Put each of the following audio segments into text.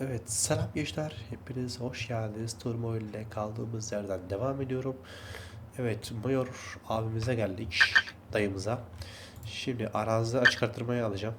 Evet, selam gençler. Hepiniz hoş geldiniz. Turmo ile kaldığımız yerden devam ediyorum. Evet, Mayor abimize geldik. Dayımıza. Şimdi arazi açık arttırmayı alacağım.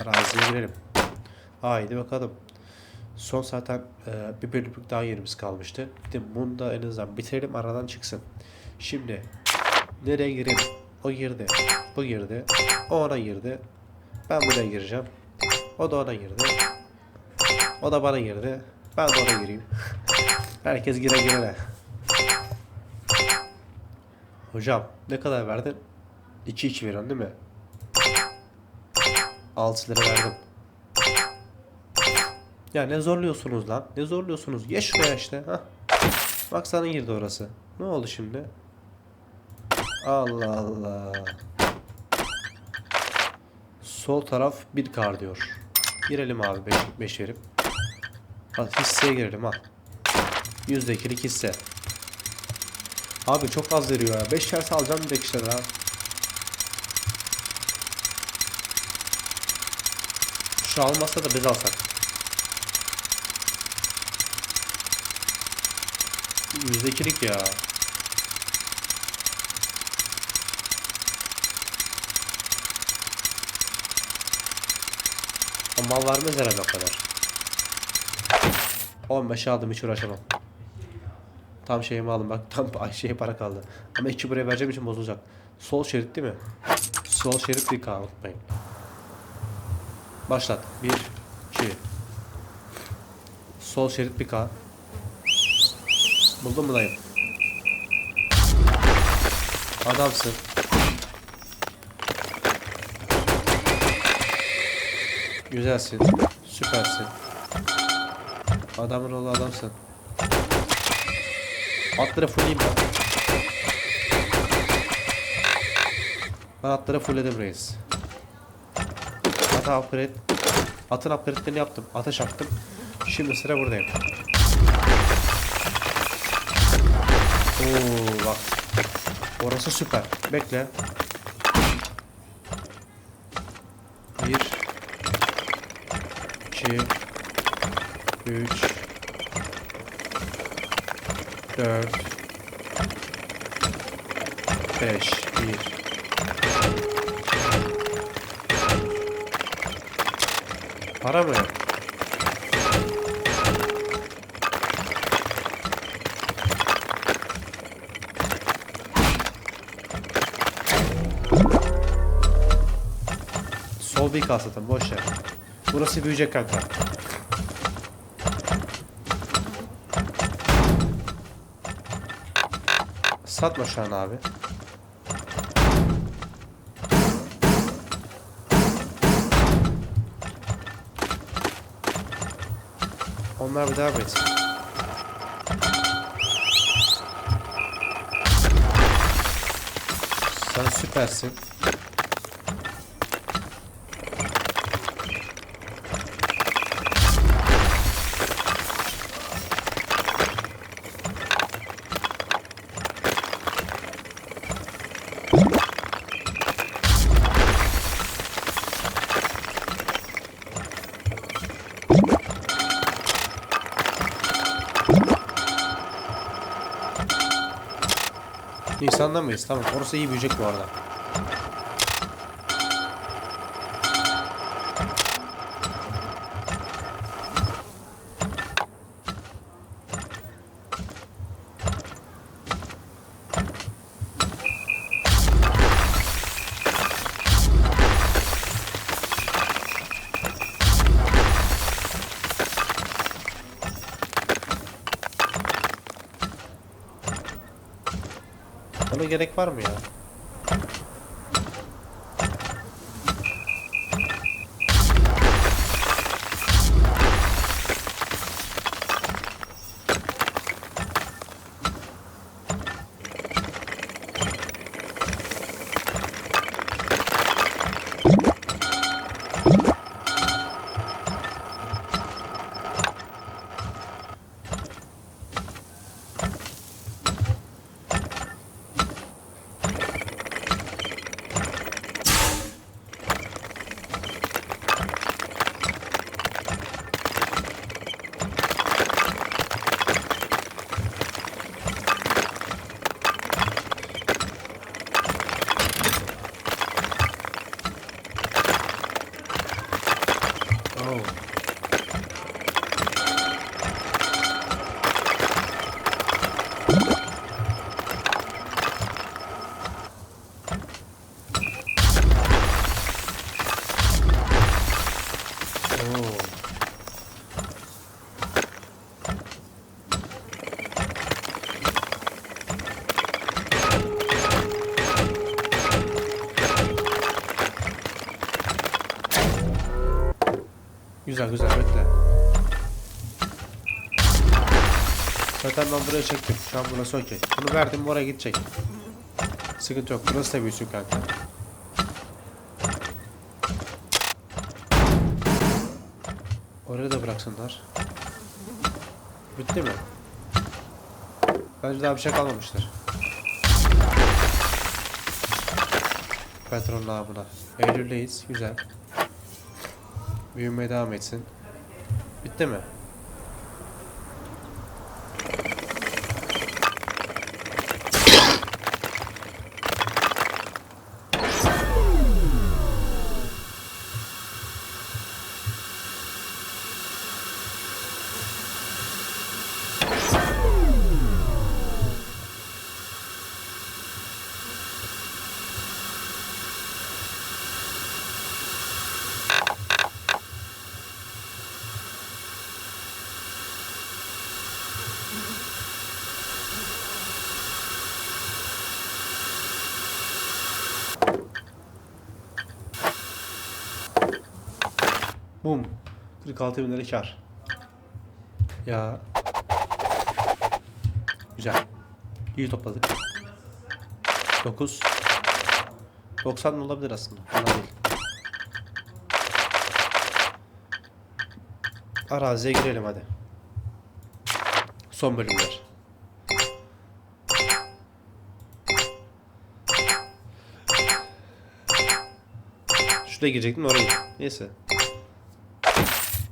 Araziye girelim. Haydi bakalım. Son zaten e, bir bölümlük daha yerimiz kalmıştı. Bir de bunu da en azından bitirelim aradan çıksın. Şimdi nereye girelim? O girdi. Bu girdi. O ona girdi. Ben buraya gireceğim. O da ona girdi. O da bana girdi. Ben de ona gireyim. Herkes gire girene. Hocam ne kadar verdin? 2-2 veriyorsun değil mi? 6 lira verdim. Ya ne zorluyorsunuz lan? Ne zorluyorsunuz? Geç şuraya işte. Hah. Bak sana girdi orası. Ne oldu şimdi? Allah Allah. Sol taraf bir kar diyor. Girelim abi 5 5 verip. Bak hisseye girelim ha. %2'lik hisse. Abi çok az veriyor ya. 5 ters alacağım bir işte daha. Şu almasa da biz alsak. %2'lik ya. Ama mal vermez herhalde o kadar. 15 aldım hiç uğraşamam. Tam şeyimi aldım bak tam ay şeye para kaldı. Ama iki buraya vereceğim için bozulacak. Sol şerit değil mi? Sol şerit bir K unutmayın. Başlat. 1 2 Sol şerit bir K. Buldun mu dayım? Adamsın. Güzelsin. Süpersin. Adamın oğlu adamsın. Atları fullleyeyim ben. Ben atları fullledim reis. Ata upgrade. Atın upgrade'lerini yaptım. Ateş attım. Şimdi sıra buradayım. Oo bak. Orası süper. Bekle. Bir. iki, Üç. Dört. Beş. Bir. Para mı? Sol bir kalsatın boş ver. Burası büyüyecek kanka. Satma şu an abi. Onlar bir devam etsin. Sen süpersin. Nisan'da mıyız? Tamam. Orası iyi büyüyecek bu arada. Gerek var mı ya? Güzel güzel bekle. Zaten ben buraya çektim. Şu an burası okey. Bunu verdim oraya gidecek. Sıkıntı yok. Burası da büyüsün kanka. Oraya da bıraksınlar. Bitti mi? Bence daha bir şey kalmamıştır. Patron namına. Eylül'deyiz. Güzel. Büyümeye devam etsin. Bitti mi? 46 bin lira kar. Ya. Güzel. İyi topladık. 9. 90 olabilir aslında. Fena değil. Araziye girelim hadi. Son bölümler. Şuraya girecektim oraya. Neyse.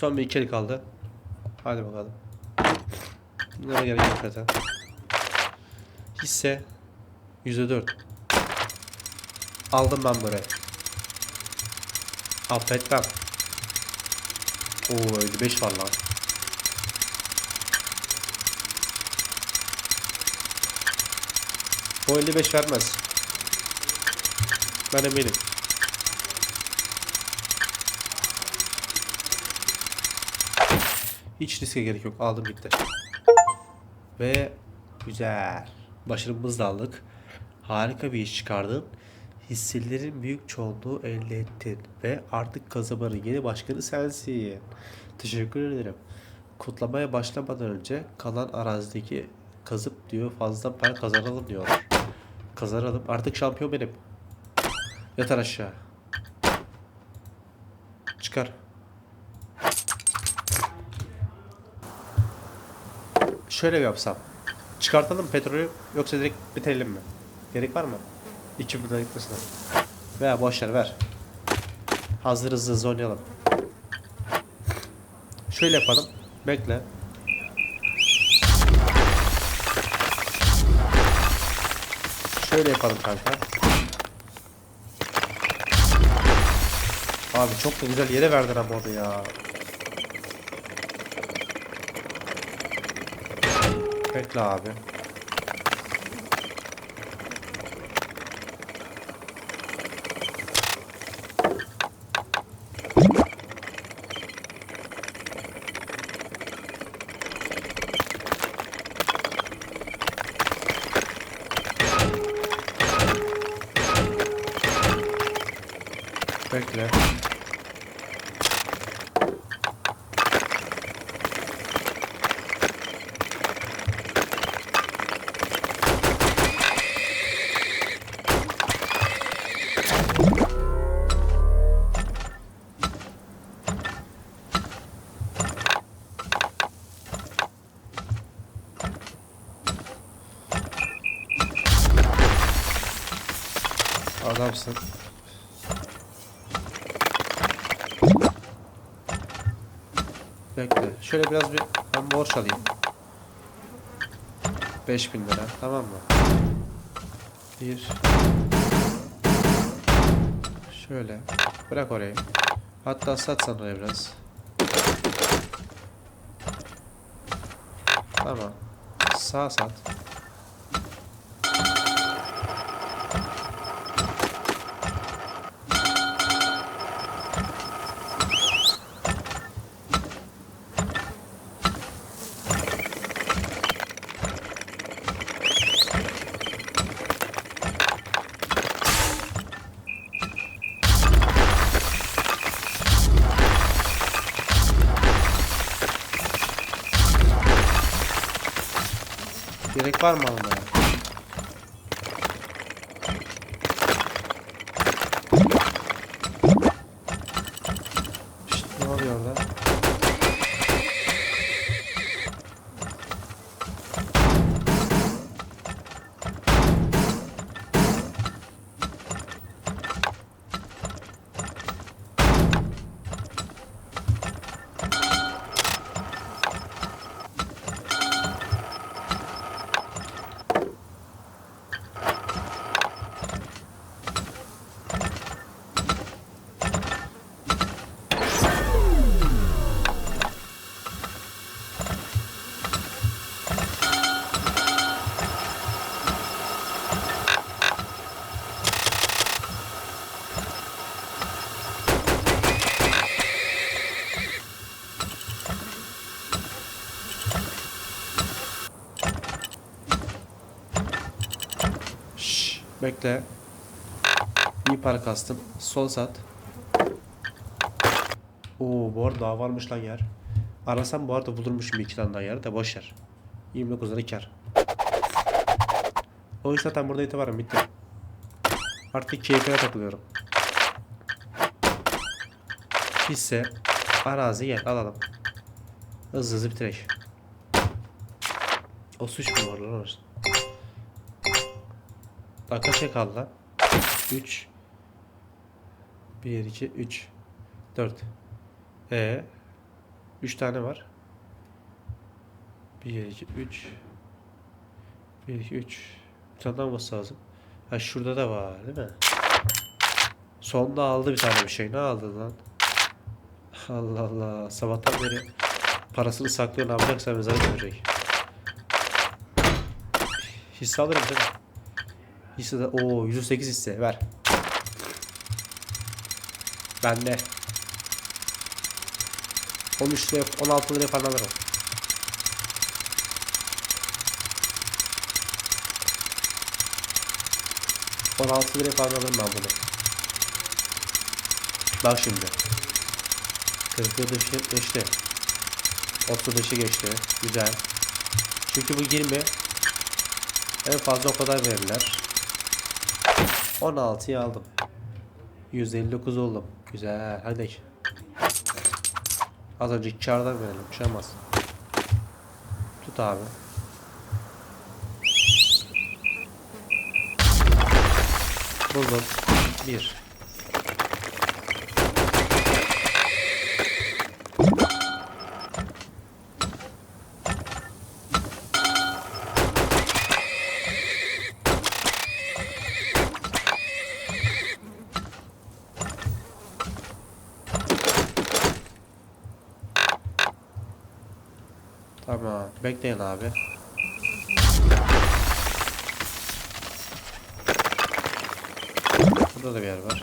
Son bir iki el kaldı. Hadi bakalım. Bunlara gerek yok zaten. Hisse %4. Aldım ben burayı. Affetmem. Oo 55 var lan. O 55 vermez. Ben eminim. Hiç riske gerek yok. Aldım gitti. Ve güzel. Başarımızı da aldık. Harika bir iş çıkardın. Hisselerin büyük çoğunluğu elde ettin. Ve artık kasabanın yeni başkanı sensin. Teşekkür ederim. Kutlamaya başlamadan önce kalan arazideki kazıp diyor fazla para kazanalım diyor. Kazanalım. Artık şampiyon benim. Yatar aşağı. Çıkar. Şöyle mi yapsam? Çıkartalım petrolü yoksa direkt bitirelim mi? Gerek var mı? İki buradan gitmesine. Veya boşver ver. Hazır hızlı hızlı oynayalım. Şöyle yapalım. Bekle. Şöyle yapalım kanka. Abi çok da güzel yere verdin ama onu ya. Bekle abi. Adamsın. Bekle. Şöyle biraz bir ben borç alayım. 5000 lira. Tamam mı? Bir. Şöyle. Bırak orayı. Hatta sat sen oraya biraz. Tamam. Sağ sat. Gerek var mı bekle. İyi para kastım. Sol sat. Oo bu arada daha varmış lan yer. Arasam bu arada bulurmuşum bir iki tane daha yer de boş yer. 29 lira kar. O iş zaten burada itibaren bitti. Artık keyfine takılıyorum. Hisse, arazi gel alalım. Hızlı hızlı bitirek. O suç mu var lan orası? Dakika şey kaldı lan. 3 1 2 3 4 E 3 tane var. 1 2 3 1 2 3 Bir tane daha lazım. Ha şurada da var değil mi? Sonda aldı bir tane bir şey. Ne aldın lan? Allah Allah. Sabahtan beri parasını saklıyor. Ne yapacaksa mezara götürecek. Hisse alırım değil mi? Hisse de o 108 hisse ver. Bende. 13 liraya 16 liraya falan alırım. On altı liraya falan alırım ben bunu. Bak şimdi. 40'ı dışı geçti. 35'i geçti. Güzel. Çünkü bu 20 en fazla o kadar verirler. 16'yı aldım. 159 oldum. Güzel. Hadi. Az önceki kardan verelim. Bir şey. Tut abi. Buldum. Bir. Tamam. Bekleyin abi. Burada da bir yer var.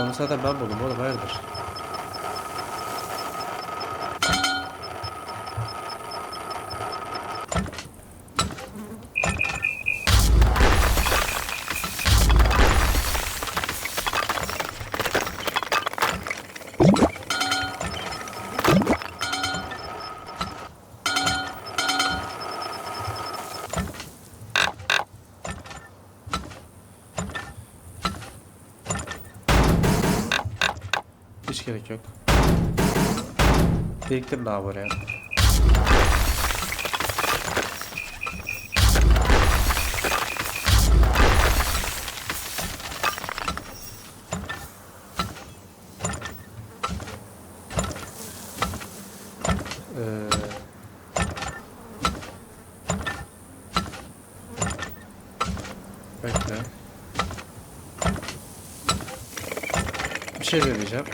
Onu zaten ben buldum oğlum hayırdır? Biriktirin abi oraya. Ee, bekle. Bir şey deneyeceğim.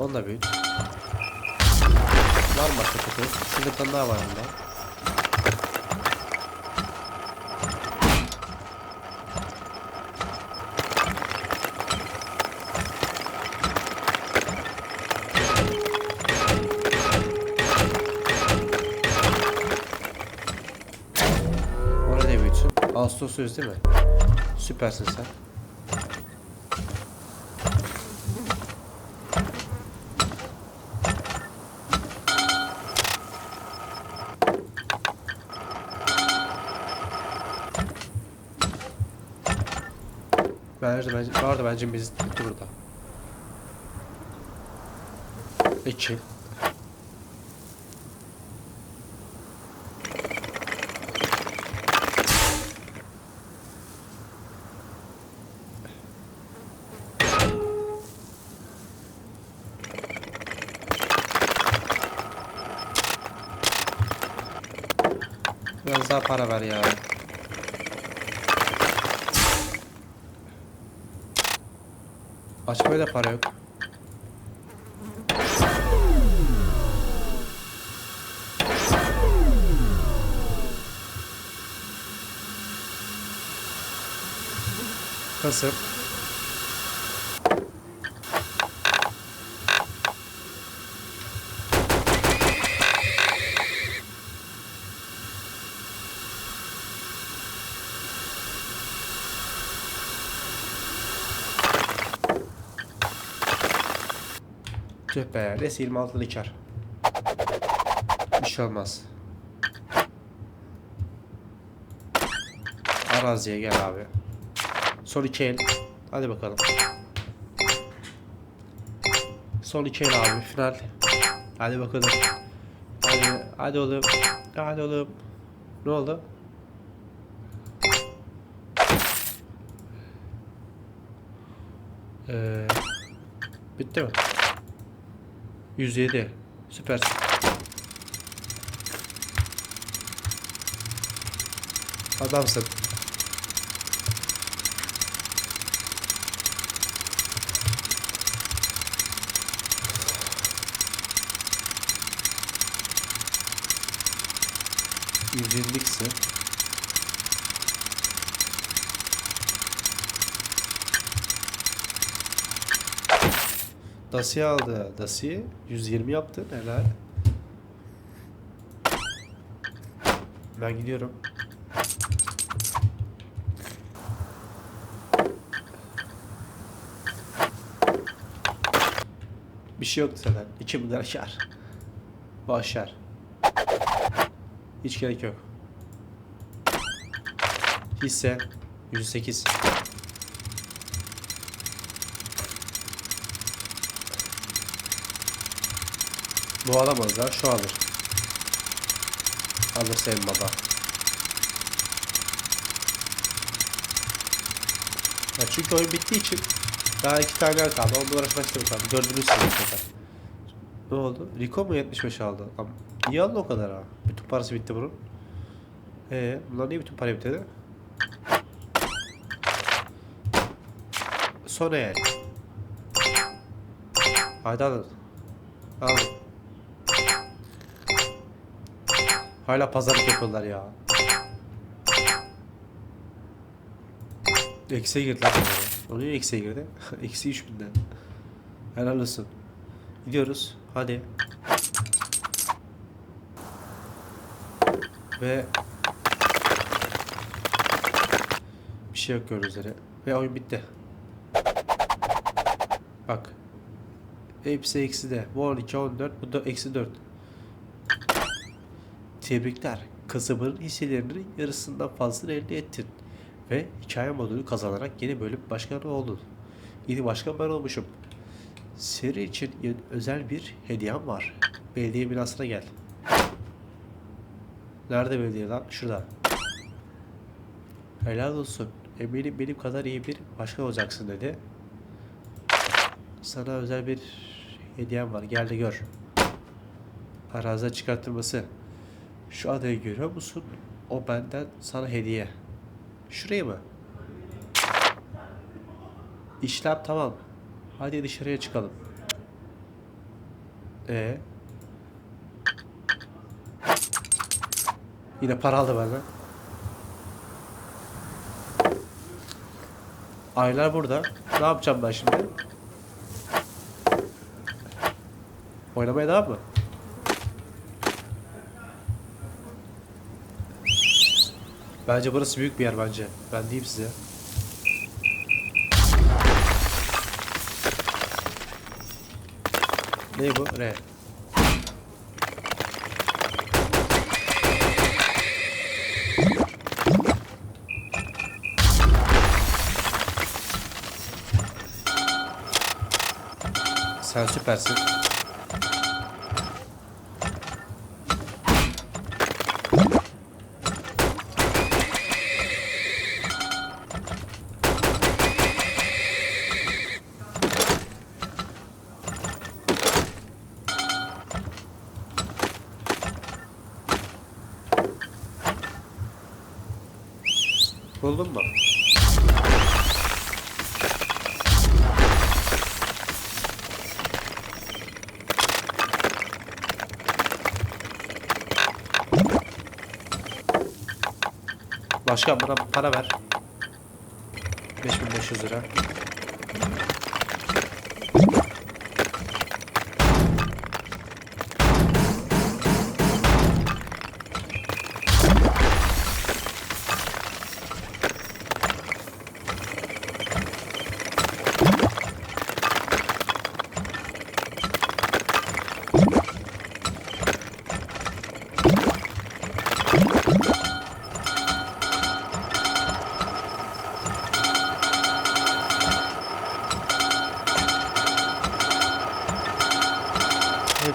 Onu da büyüt. Var mı başka kutu? Şurada bir tane daha var bunda. Ağustos söz değil mi? Süpersin sen. Bence, bence, arada bence biz bitti burada. İki. Biraz daha para ver ya. Açmaya da para yok. Kasım. Tüh be. Neyse 26'da kar. Bir şey olmaz. Araziye gel abi. Son iki el. Hadi bakalım. Son iki el abi. Final. Hadi bakalım. Hadi, hadi oğlum. Hadi oğlum. Ne oldu? Ee, bitti mi? 107. Süpersin. Adamsın. Yüzyeliksin. Dasiye aldı. Dasiye 120 yaptın helal. Ben gidiyorum. Bir şey yoktu zaten. 2 bin lira kar. Başar. Hiç gerek yok. Hisse 108. Bu alamaz lan şu alır. Alır senin baba. Ya çünkü oyun bittiği için daha iki tane kaldı. Onunla uğraşmak istemiyorum abi. Dördünü istedim zaten. Ne oldu? Rico mu 75 aldı? Ama iyi aldı o kadar ha. Bütün parası bitti bunun. Ee, bunlar niye bütün para bitti? Son el. Haydi alın. Alın. Hala pazarlık yapıyorlar ya. Eksiye girdi lan bunlar. O niye eksiye girdi? Eksi 3000'den. Helal olsun. Gidiyoruz. Hadi. Ve bir şey yok gördüğünüz üzere. Ve oyun bitti. Bak. Hepsi eksi de. Bu 12, 14, bu da eksi 4. Tebrikler. Kasabının hisselerinin yarısından fazlasını elde ettin. Ve hikaye modunu kazanarak yeni bölüm başkanı oldun. Yeni başkan ben olmuşum. Seri için özel bir hediyem var. Belediye binasına gel. Nerede belediye lan? Şurada. Helal olsun. Eminim benim kadar iyi bir başkan olacaksın dedi. Sana özel bir hediyem var. Gel de gör. Arazi çıkartılması. Şu adayı görüyor musun? O benden sana hediye. Şurayı mı? İşlem tamam. Hadi dışarıya çıkalım. Ee? Yine para aldı benden. Aylar burada. Ne yapacağım ben şimdi? Oynamaya devam mı? Bence burası büyük bir yer bence. Ben diyeyim size. Ne bu? R. Sen süpersin. Buldun mu? Başkan bana para ver.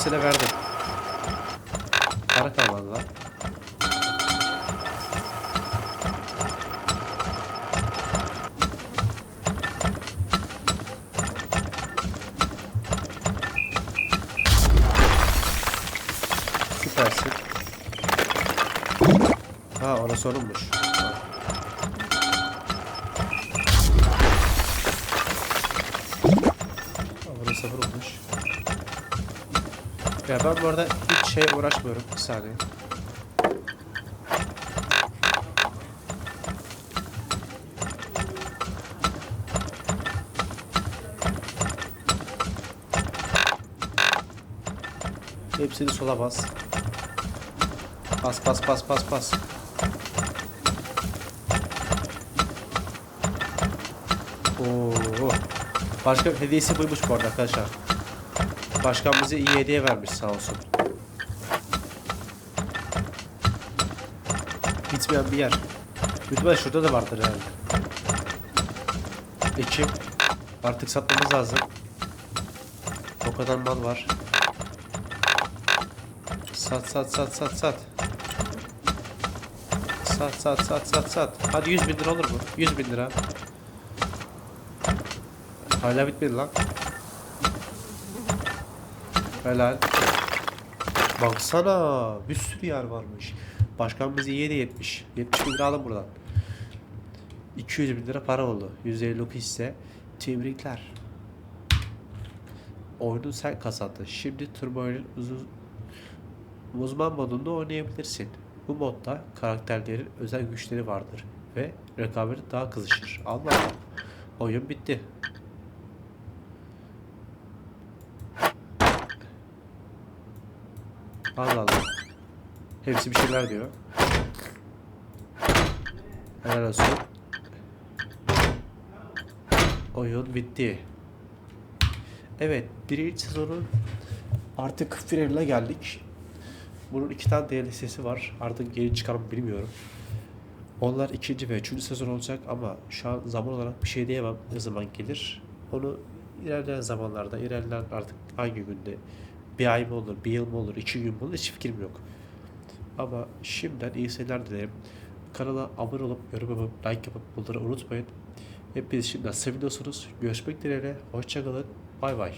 Hepsine verdim. Para kalmadı lan. Süpersin. Ha orası onunmuş. Burası sıfırmış. Ya ben bu arada hiç şey uğraşmıyorum. Bir saniye. Hepsini sola bas. Bas bas bas bas bas. Oo. Başka bir hediyesi buymuş bu arada arkadaşlar. Başkan bize iyi hediye vermiş sağ olsun. Bitmeyen bir yer. Lütfen şurada da vardır herhalde. Ekim. Artık satmamız lazım. O kadar mal var. Sat sat sat sat sat. Sat sat sat sat sat. Hadi 100 bin lira olur mu? 100 bin lira. Hala bitmedi lan. Helal. Baksana bir sürü yer varmış. Başkan bize iyi hediye etmiş. 70 bin lira alın buradan. 200 bin lira para oldu. 159 hisse. Tebrikler. Oyunu sen kazandın. Şimdi Turmoil'in uzun uzman modunda oynayabilirsin. Bu modda karakterlerin özel güçleri vardır ve rekabet daha kızışır. Allah Allah. Oyun bitti. Allah Allah. Hepsi bir şeyler diyor. Helal olsun. Oyun bitti. Evet, birinci sezonun artık finaline geldik. Bunun iki tane DLC'si var. Artık geri çıkar mı bilmiyorum. Onlar ikinci ve üçüncü sezon olacak ama şu an zaman olarak bir şey diyemem ne zaman gelir. Onu ilerleyen zamanlarda, ilerleyen artık hangi günde, bir ay mı olur, bir yıl mı olur, iki gün mü olur hiç fikrim yok. Ama şimdiden iyi seyirler dilerim. Kanala abone olup, yorum yapıp, like yapıp bunları unutmayın. Hepiniz şimdiden seviyorsunuz. Görüşmek dileğiyle. Hoşçakalın. Bay bay.